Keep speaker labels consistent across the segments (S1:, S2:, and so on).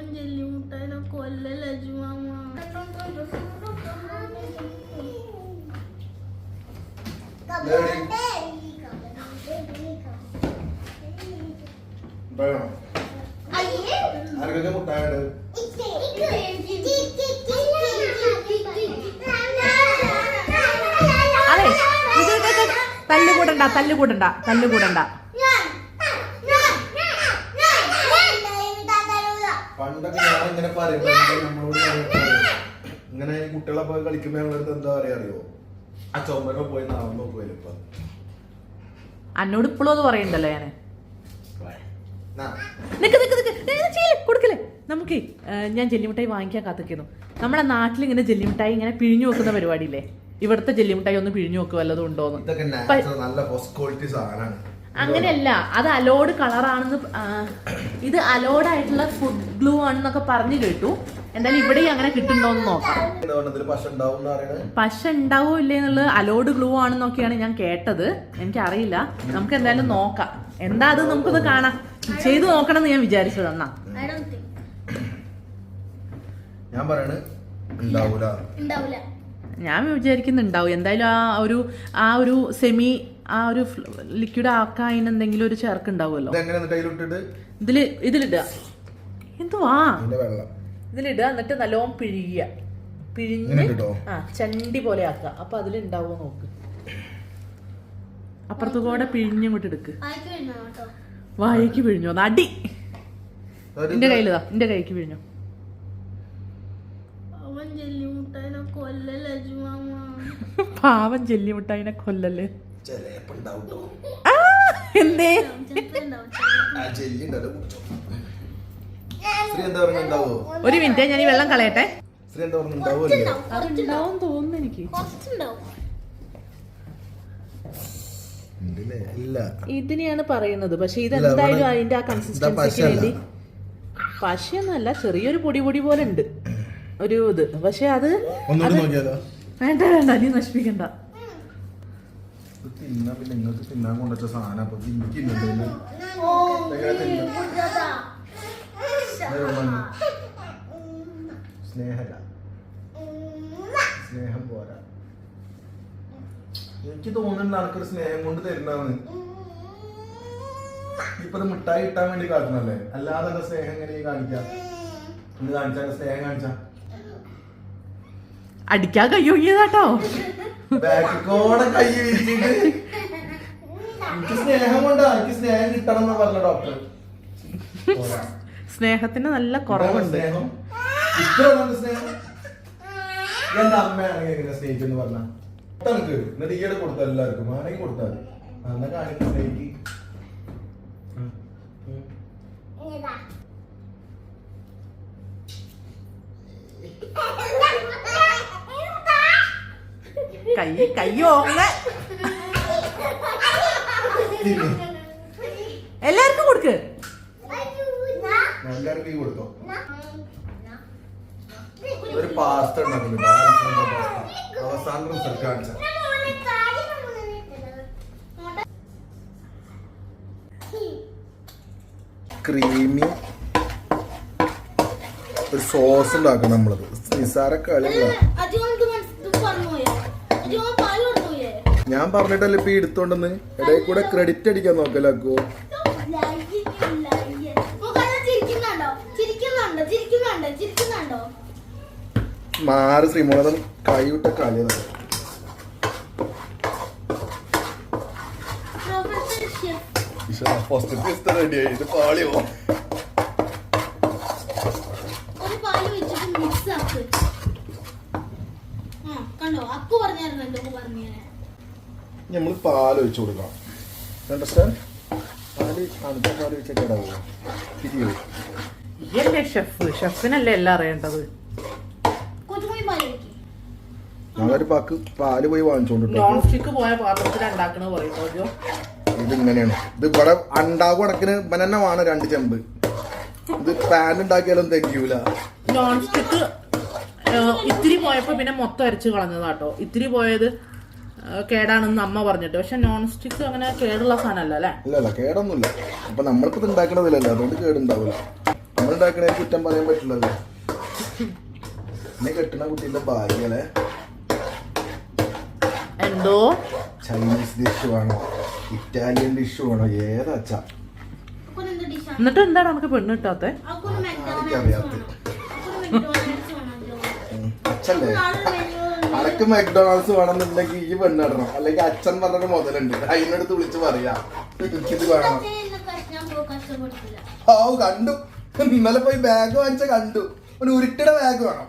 S1: അവൻ ജെല്ലി മുട്ടായിനെ കൊല്ലല അജുമാമ
S2: ആർക്കൊക്കെ മുട്ടായുണ്ട്?
S3: അതെ. തല്ലുകൂടണ്ട തല്ലുകൂടണ്ട ഇത്
S2: പണ്ടൊക്കെ ഞാൻ ഇങ്ങനെ പറയുമ്പോ നമ്മളോട് ഇങ്ങനെ കുട്ടികളെ പോയി കളിക്കുമ്പോ ഞങ്ങളടുത്ത് എന്താ പറയാ അറിയോ? ആ ചുമരോ പോയി നാളെ പോയി ഇപ്പൊ
S3: അന്നോട് ഇപ്പോഴും അത് പറയണ്ടല്ലോ ഞാൻ.
S2: നാ.
S3: നിക്ക് നിക്ക് നിക്ക്. കൊടുക്കല്ലേ നമുക്കേ ഞാൻ ജെല്ലിമിഠായി വാങ്ങിക്കാൻ കാത്തിക്കുന്നു. നമ്മുടെ നാട്ടിൽ ഇങ്ങനെ ജെല്ലിമിഠായി ഇങ്ങനെ പിഴിഞ്ഞു വെക്കുന്ന പരിപാടിയില്ലേ? ഇവിടുത്തെ ജെല്ലിമിഠായി ഒന്ന് പിഴിഞ്ഞു വെക്കുക വല്ലതും ഉണ്ടോന്ന്.
S2: നല്ല ഫസ്റ്റ് ക്വാളിറ്റി സാധനമാണ്
S3: അങ്ങനെയല്ല അത് അലോഡ് കളറാണെന്ന് ഇത് അലോഡ് ആയിട്ടുള്ള ഫുഡ് ഗ്ലൂ ആണെന്നൊക്കെ പറഞ്ഞു കേട്ടു. എന്തായാലും ഇവിടെ അങ്ങനെ കിട്ടുന്നുണ്ടോന്ന് നോക്കാം.
S2: പശ എന്ന് പറയണത്
S3: പശ ഉണ്ടാവോ ഇല്ലേ എന്നുള്ളത് അലോഡ് ഗ്ലൂ ആണെന്നൊക്കെയാണ് ഞാൻ കേട്ടത്. എനിക്കറിയില്ല. നമുക്ക് എന്തായാലും നോക്കാം. എന്താ അത് നമുക്കൊന്ന് കാണാം. ചെയ്തു നോക്കണം എന്ന് ഞാൻ വിചാരിച്ചത്. എന്നാ.
S2: ഞാൻ പറയണ്
S3: ഞാൻ വിചാരിക്കുന്നുണ്ടാവും. എന്തായാലും ആ ഒരു ആ ഒരു സെമി ആ ഒരു ലിക്വിഡ് ആക്കാൻ എന്തെങ്കിലും ഒരു
S2: ചേർക്കുണ്ടാവുമല്ലോ?
S3: ഇതിൽ ഇതിലിടുക. എന്തുവാ? ഇതിലിടുക എന്നിട്ട് നല്ലോണം പിഴിയ പിഴിഞ്ഞ് ആ ചണ്ടി പോലെ ആക്കുക. അപ്പൊ അതിലുണ്ടാവോ നോക്ക്. അപ്പുറത്തു കൂടെ പിഴിഞ്ഞിങ്ങോട്ട് എടുക്ക്.
S1: വായിക്ക്
S3: വാഴയ്ക്ക് പിഴിഞ്ഞോ? നടി
S2: ഒരു
S3: എന്റെ കയ്യിലതാ എന്റെ കൈക്ക് പിഴിഞ്ഞോ? പാവം ജെല്ലിമുട്ടായിനെ കൊല്ലല്ലേ. എന്തേ? ഒരു മിനിറ്റ് ഞാൻ ഈ വെള്ളം കളയട്ടെ. അതുണ്ടാവും തോന്നുന്നു എനിക്ക്. ഇതിനെയാണ് പറയുന്നത്. പക്ഷെ ഇത്
S2: എന്തായാലും
S3: അതിന്റെ ആ
S2: കൺസിസ്റ്റൻസി
S3: കൺസിസ്റ്റൻസിക്ക്. വേണ്ടി പശയൊന്നല്ല ചെറിയൊരു പൊടി പൊടി പോലെ ഉണ്ട്. ഒരു ഇത്. പക്ഷെ അത്
S2: ഒന്നുകൂടി നോക്കിയാലോ?
S3: വേണ്ട വേണ്ട നീ നശിപ്പിക്കണ്ട.
S2: തിന്നാ പിന്നെ നിങ്ങൾക്ക് തിന്നാൻ കൊണ്ടുവച്ച സാധനം. അപ്പൊ എനിക്ക് സ്നേഹല്ല സ്നേഹം പോരാ. എനിക്ക് തോന്നുന്നുണ്ട് ആൾക്കൊരു സ്നേഹം കൊണ്ട് തരുന്നതാണ്. ഇപ്പൊ മിഠായി കിട്ടാൻ വേണ്ടി കാട്ടുന്നല്ലേ അല്ലാതെ എന്റെ സ്നേഹം എങ്ങനെ കാണിക്കാം? ഇന്ന് കാണിച്ചാൽ സ്നേഹം കാണിച്ചാ.
S3: അടിക്കാൻ കയ്യൊങ്ങിയതാട്ടോ
S2: ബാക്കിക്കോടെ കൈ എനിക്ക് സ്നേഹം കൊണ്ടാ എനിക്ക് സ്നേഹം കിട്ടണം എന്ന് പറഞ്ഞ ഡോക്ടർ.
S3: സ്നേഹത്തിന് നല്ല കുറവുണ്ട്.
S2: സ്നേഹം? ഇത്ര നല്ല സ്നേഹം? എന്റെ എങ്ങനെ പറഞ്ഞ. എന്നിട്ട് ഈയിടെ കൊടുത്ത എല്ലാവർക്കും. ആണെങ്കിൽ കൊടുത്താൽ മതി. അന്ന കാണിക്കുന്ന സ്നേഹിക്ക്
S3: കൈ
S2: തിന്ന്.
S3: എല്ലാവർക്കും കൊടുക്ക്.
S2: എല്ലാവർക്കും കൊടുത്തോ? ഒരു പാസ്ത ഉണ്ടാക്കുന്നുണ്ട്. അവസാന റിസൾട്ട് കാണിച്ച. ക്രീമി ഒരു സോസ് ഉണ്ടാക്കണം നമ്മളത്. നിസാര കളിയല്ല ഞാൻ പറഞ്ഞിട്ടല്ലേ ഇപ്പൊ എടുത്തോണ്ടെന്ന്? ഇടയിൽ കൂടെ ക്രെഡിറ്റ് അടിക്കാൻ
S1: ചിരിക്കുന്നുണ്ടോ ചിരിക്കുന്നുണ്ടോ
S2: മാറി ശ്രീമോളതം കൈവിട്ട കളിയതാണ് ഫസ്റ്റ് റെഡിയായി ഇത് പാളിയോ?
S1: കണ്ടോ? അക്കു പറഞ്ഞായിരുന്നു എന്തൊക്കെ പറഞ്ഞു
S2: നമ്മൾ പാൽ ഒഴിച്ച് കൊടുക്കണം അണ്ടർസ്റ്റാൻഡ് പാൽ അണുത്ത പാൽ വെച്ച കേടാവോ തിരിയോ
S3: ഇയല്ലേ ഷെഫ് ഷെഫിനല്ലേ എല്ലാം അറിയേണ്ടത്.
S2: പാക്ക് പാൽ പോയി
S3: നോൺ സ്റ്റിക്ക് പോയ പാത്രത്തിൽ ഉണ്ടാക്കണത്
S2: ഇത് ഇങ്ങനെയാണ്. ഇത് ഇവിടെ അണ്ടാവ് അടക്കിന് രണ്ട് ചെമ്പ്. ഇത് പാൻ ഉണ്ടാക്കിയാലും തികയൂല.
S3: നോൺ സ്റ്റിക്ക് ഇത്തിരി പോയപ്പോ പിന്നെ മൊത്തം അരച്ച് കളഞ്ഞതാട്ടോ. ഇത്തിരി പോയത് കേടാണെന്ന് അമ്മ പറഞ്ഞിട്ട്. പക്ഷെ നോൺ സ്റ്റിക്ക് അങ്ങനെ കേടുള്ള സാധനമല്ല അല്ലേ?
S2: ഇല്ല കേടൊന്നുമില്ല. അപ്പൊ നമ്മളിപ്പോ ഉണ്ടാക്കണതില്ലല്ലോ അതുകൊണ്ട് കേടുണ്ടാവില്ല. നമ്മ നമ്മളുണ്ടാക്കണേ കുറ്റം പറയാൻ പറ്റില്ലല്ലോ. എന്നെ കെട്ടണ കുട്ടീന്റെ ഭാഗ്യല്ലേ
S3: എന്തോ?
S2: ചൈനീസ് ഡിഷ് വേണോ? ഇറ്റാലിയൻ ഡിഷ് വേണോ? ഏതാച്ചാ
S1: ഡിഷാണ്
S3: എന്നിട്ട് എന്താണ് നമുക്ക് പെണ്ണ് കിട്ടാത്ത?
S2: അച്ഛല്ലേ? അനക്ക് മക്ഡൊണാൾഡ്സ് വേണമെന്നുണ്ടെങ്കിൽ ഈ പെണ്ണിടണം അല്ലെങ്കിൽ അച്ഛൻ പറഞ്ഞ മുതലുണ്ട്. അതിനടുത്ത് വിളിച്ച് പറയാ. എനിക്കിത് വേണം. ഓ കണ്ടു. ഇന്നലെ പോയി ബാഗ് വാങ്ങിച്ച കണ്ടു. ഒരു ഉരുട്ടിയുടെ ബാഗ് വേണം.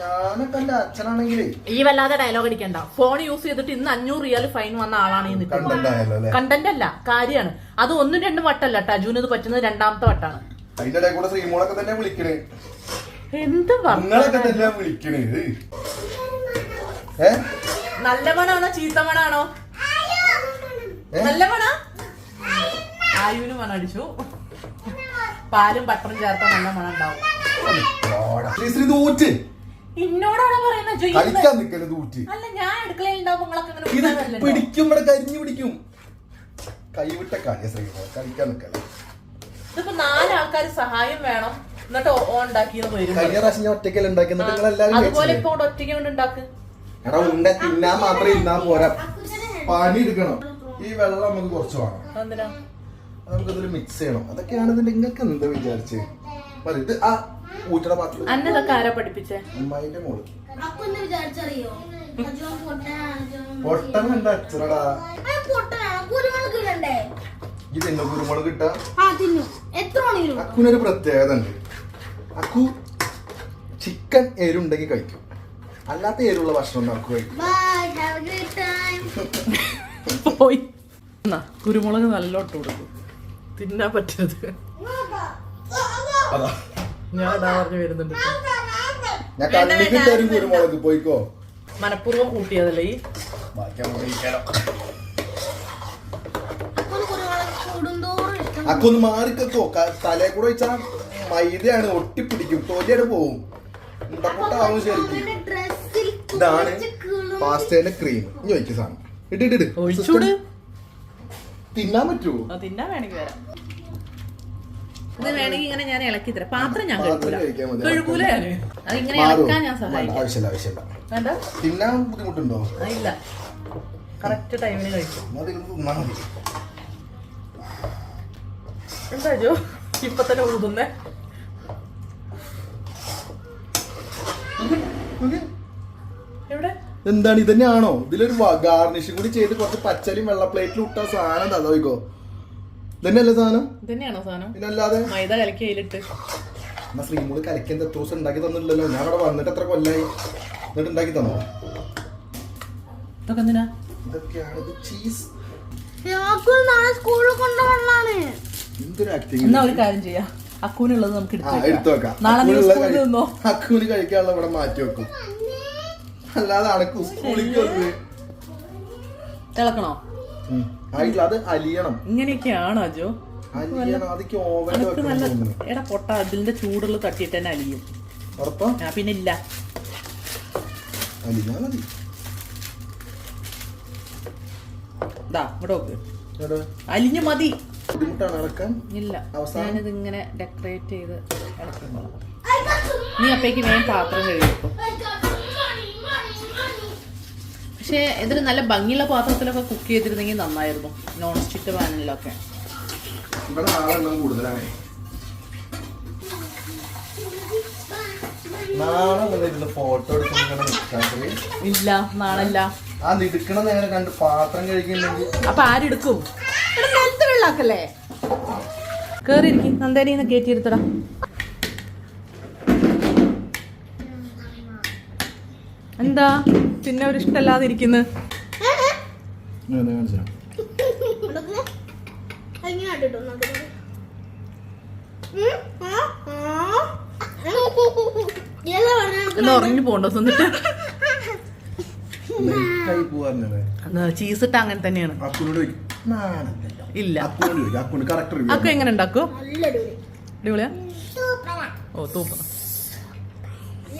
S2: ഞാനൊക്കെ എന്റെ അച്ഛനാണെങ്കിലേ.
S3: ഈ വല്ലാതെ ഡയലോഗ് അടിക്കണ്ട. ഫോൺ യൂസ് ചെയ്തിട്ട് ഇന്ന് അഞ്ഞൂറ് റിയാൽ ഫൈൻ വന്ന ആളാണ് ഈ നിൽക്കുന്നത്
S2: കണ്ടന്റ് അല്ലെ
S3: കാര്യാണ് അത് ഒന്നും രണ്ടും വട്ടല്ല ടജുവിന് ഇത് പറ്റുന്നത് രണ്ടാമത്തെ വട്ടാണ്.
S2: അതിന്റെ കൂടെ ശ്രീമോളൊക്കെ തന്നെ വിളിക്കണേ.
S3: എന്ത്
S2: നിങ്ങളൊക്കെ
S3: വർത്തമാനം?
S2: വിളിക്കണേ ഏ?
S3: നല്ല മണാണോ ചീത്ത മണാണോ? നല്ല മണ ആയുവിന് മണം അടിച്ചു പാലും ബട്ടറും ചേർത്ത നല്ല മണം ഉണ്ടാവും ഇന്നോടാണോ പറയുന്നത് അല്ല ഞാൻ അടുക്കളയിൽ ഉണ്ടാവും
S2: പിടിക്കും ഇവിടെ കരിഞ്ഞു പിടിക്കും. കൈവിട്ട കളിയ ശ്രീമോൾ കളിക്കാൻ നിക്കല
S3: ഇതിപ്പോ നാല് ആൾക്കാർ സഹായം വേണം. എന്നിട്ട് ഉണ്ടാക്കിയെന്ന് വരും
S2: കഴിഞ്ഞ പ്രാവശ്യം ഞാൻ ഒറ്റയ്ക്കല്ല ഉണ്ടാക്കി എന്നിട്ട് നിങ്ങൾ എല്ലാവരും
S3: അതുപോലെ? ഇപ്പൊ ഒറ്റയ്ക്ക് കൊണ്ട് ഉണ്ടാക്ക്.
S2: എടാ ഉണ്ട തിന്നാൻ മാത്രം ഇരുന്നാ പോരാ. പണി എടുക്കണം. ഈ വെള്ളം നമുക്ക് കുറച്ച് വേണം. മിക്സ് ചെയ്യണം. അതൊക്കെയാണ് ഇതിന്റെ നിങ്ങൾക്ക് എന്താ വിചാരിച്ച്? ഇത് ആ പാത്രം.
S3: ആരാ പഠിപ്പിച്ചേ?
S2: അമ്മായിന്റെ
S1: മോൾ.
S2: പൊട്ടൻ അച്ഛനടാ?
S1: ഇടണ്ടേ?
S2: ഇത് എന്നെ കുരുമുളക് കിട്ടാ? അക്കുനൊരു പ്രത്യേകത ഉണ്ട്. അക്കു ചിക്കൻ എരുണ്ടെങ്കിൽ കഴിക്കും. അല്ലാത്ത എരുള്ള ഭക്ഷണം ഒന്നും അക്കു കഴിക്കും
S1: ബൈ ഹാവ് എ ടൈം
S3: പോയി. എന്നാ കുരുമുളക് നല്ലോട്ട് കൊടുക്കും. തിന്നാൻ പറ്റരുത്. ഞാൻ പറഞ്ഞു വരുന്നുണ്ട്
S2: ഞാൻ കണ്ണിക്ക് തരും കുരുമുളക് പോയിക്കോ.
S3: മനഃപൂർവം കൂട്ടിയതല്ലേ ഈ?
S2: നമുക്ക്
S1: അക്കൊന്ന്
S2: മാറിക്കോ. തലേ കൂടെ വെച്ചാ മൈദയാണ് ഒട്ടിപ്പിടിക്കും തൊലിയുടെ പോവും. മുട്ടമുട്ടാവും ശരിക്കും. ഇതാണ് പാസ്റ്റേന്റെ ക്രീം. ഇനി ഒഴിക്ക സാധനം.
S3: ഇട്ടിട്ട്
S2: തിന്നാൻ പറ്റുമോ
S3: തിന്നാൻ വേണമെങ്കിൽ വരാം. ഇത് വേണമെങ്കിൽ ഇങ്ങനെ ഞാൻ ഇളക്കി തരാം. പാത്രം ഞാൻ കഴുകൂല.
S2: കഴിക്കാൻ മതി.
S3: കഴുകൂല ഞാൻ അത് ഇങ്ങനെ
S2: മാറുമോ?
S3: ഇളക്കാൻ ഞാൻ സഹായിക്കാം.
S2: തിന്നാൻ ബുദ്ധിമുട്ടുണ്ടോ?
S3: ഇല്ല. കറക്റ്റ് ടൈമിന് കഴിക്കും. എന്താ ജോ? ഇപ്പൊ തന്നെ ഊതുന്നേ? എവിടെ?
S2: എന്താണ് ആണോ ഇതിലൊരു ഗാർണിഷും കൂടി ചെയ്ത് കുറച്ച് പച്ചലിയും വെള്ള പ്ലേറ്റിൽ ഇട്ട സാധനം എന്താ നോക്കോ ഇതന്നെയല്ലേ സാധനം?
S3: ഇതന്നെയാണോ സാധനം?
S2: പിന്നല്ലാതെ?
S3: മൈദ കലക്കി അതിലിട്ട്.
S2: എന്നാ ശ്രീമൂൾ കലക്കി എത്ര ദിവസം ഉണ്ടാക്കി തന്നില്ലല്ലോ ഞാൻ അവിടെ വന്നിട്ട് എത്ര കൊല്ലായി? എന്നിട്ട് ഉണ്ടാക്കി തന്നോ?
S3: ഇതൊക്കെ എന്തിനാ?
S2: ഇതൊക്കെയാണ് ഇത് ചീസ്
S1: സ്കൂളിൽ
S2: എന്തൊരു ആക്ടിങ്
S3: എന്നാ ഒരു കാര്യം ചെയ്യാം. അക്കൂനുള്ളത് നമുക്ക് എടുത്ത് വെക്കാം. നാളെ നീ സ്കൂളിൽ നിന്നോ?
S2: അക്കൂന് കഴിക്കാനുള്ള ഇവിടെ മാറ്റി വെക്കും. അല്ലാതെ അടക്കും സ്കൂളിലേക്ക് വന്ന്
S3: തിളക്കണോ.
S2: ആയിട്ടില്ല അത് അലിയണം.
S3: ഇങ്ങനെയൊക്കെയാണോ അജോ. എടാ പൊട്ട അതിന്റെ ചൂടുള്ള തട്ടിയിട്ട് തന്നെ അലിയും. ഞാൻ പിന്നെ ഇല്ല.
S2: അലിഞ്ഞ മതി. ബുദ്ധിമുട്ടാണ്
S3: ഇല്ല? ഞാനിത് ഇങ്ങനെ ഡെക്കറേറ്റ് ചെയ്ത് നീ അപ്പേക്ക് വേഗം പാത്രം കഴുകിക്കും. പക്ഷേ ഇതൊരു നല്ല ഭംഗിയുള്ള പാത്രത്തിലൊക്കെ കുക്ക് ചെയ്തിരുന്നെങ്കിൽ നന്നായിരുന്നു. നോൺ സ്റ്റിക്ക് പാനിലൊക്കെ.
S2: ഇവിടെ കൂടുതലാണ്. ഫോട്ടോ
S3: ഇല്ല നാളല്ല
S2: ആ നിടുക്കണ നേരം കണ്ട് പാത്രം കഴിക്കുന്നുണ്ടെങ്കിൽ
S3: അപ്പൊ ആരെടുക്കും വെള്ളാക്കല്ലേ? കേറിയിരിക്കും. നന്ദേനെ കയറ്റിയിരുത്തടാ എന്താ? പിന്നെ ഒരു
S1: ഇഷ്ടല്ലാതെ
S3: ഇരിക്കുന്നത് ഉറങ്ങി പോണ്ടോ എന്നിട്ട്
S2: കൈ പോവാറുണ്ടല്ലേ
S3: ചീസ് ഇട്ട അങ്ങനെ തന്നെയാണ്. ഇല്ല. അക്കു എങ്ങനെ ഉണ്ടാക്കും?
S1: അടിപൊളി
S3: അടിപൊളിയാ? ഓ തൂപ്പ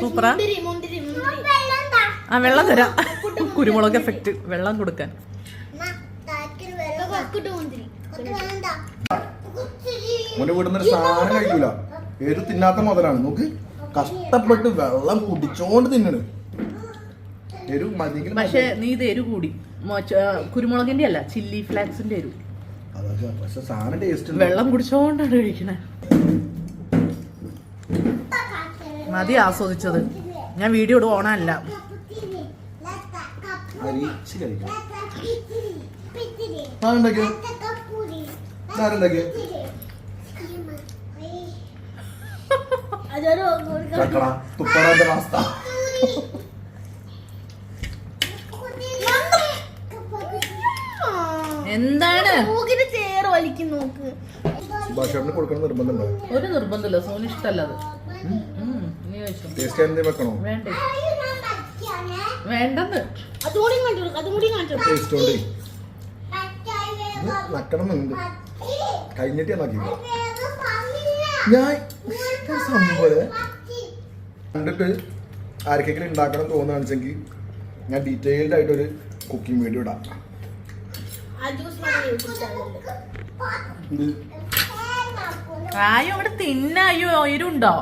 S3: സൂപ്പറാ? ആ വെള്ളം തരാം. കുരുമുളക് എഫക്റ്റ് വെള്ളം കൊടുക്കാൻ.
S2: ഒരു സാധനം കഴിക്കൂല. എരു തിന്നാത്ത മുതലാണ് നോക്ക്. കഷ്ടപ്പെട്ട് വെള്ളം കുടിച്ചോണ്ട് തിന്നണ്. എരു
S3: പക്ഷെ നീ ഇത് എരു കൂടി. കുരുമുളകിന്റെ അല്ല ചില്ലി ഫ്ലാക്സിന്റെ എരു.
S2: പക്ഷെ സാധനം ടേസ്റ്റ്
S3: വെള്ളം കുടിച്ചോണ്ടാണ് കഴിക്കണേ. മതി ആസ്വദിച്ചത്. ഞാൻ വീഡിയോ ഇടും ഓണല്ല
S2: കഴിക്കണം.
S3: എന്താണ്?
S1: മൂക്കിന് ചേറ് വലിക്കും നോക്ക്.
S2: കൊടുക്കണം നിർബന്ധമുണ്ടോ?
S3: ഒരു നിർബന്ധമില്ല സോന് ഇഷ്ടല്ല അത്. നീ വെച്ചോ
S2: ടേസ്റ്റ് എന്തെങ്കിലും വെക്കണോ?
S3: വേണ്ട. വേണ്ടെന്ന്.
S1: അതുകൂടി കാണിച്ചു കൊടുക്കും അതുകൂടി കാണിച്ചു കൊടുക്കും.
S2: ടേസ്റ്റ് ഉണ്ട് കഴിഞ്ഞിട്ട് ഞാൻ സംഭവം. കണ്ടിട്ട് ആർക്കെങ്കിലും ഉണ്ടാക്കണം തോന്നുകയാണെന്ന് വെച്ചെങ്കിൽ ഞാൻ ഡീറ്റെയിൽഡ് ആയിട്ടൊരു കുക്കിംഗ് വീഡിയോ ഇടാം
S1: ആ ജ്യൂസ് മാത്രമേ കുടിച്ചാലുള്ളൂ.
S2: ഇത്
S3: ആയോ അവിടെ തിന്നായോ എരുണ്ടോ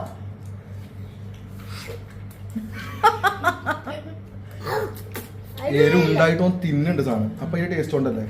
S2: എരു ഉണ്ടായിട്ട് തിന്നുണ്ട് സാധനം. അപ്പൊ ഈ ടേസ്റ്റ് ഉണ്ടല്ലേ?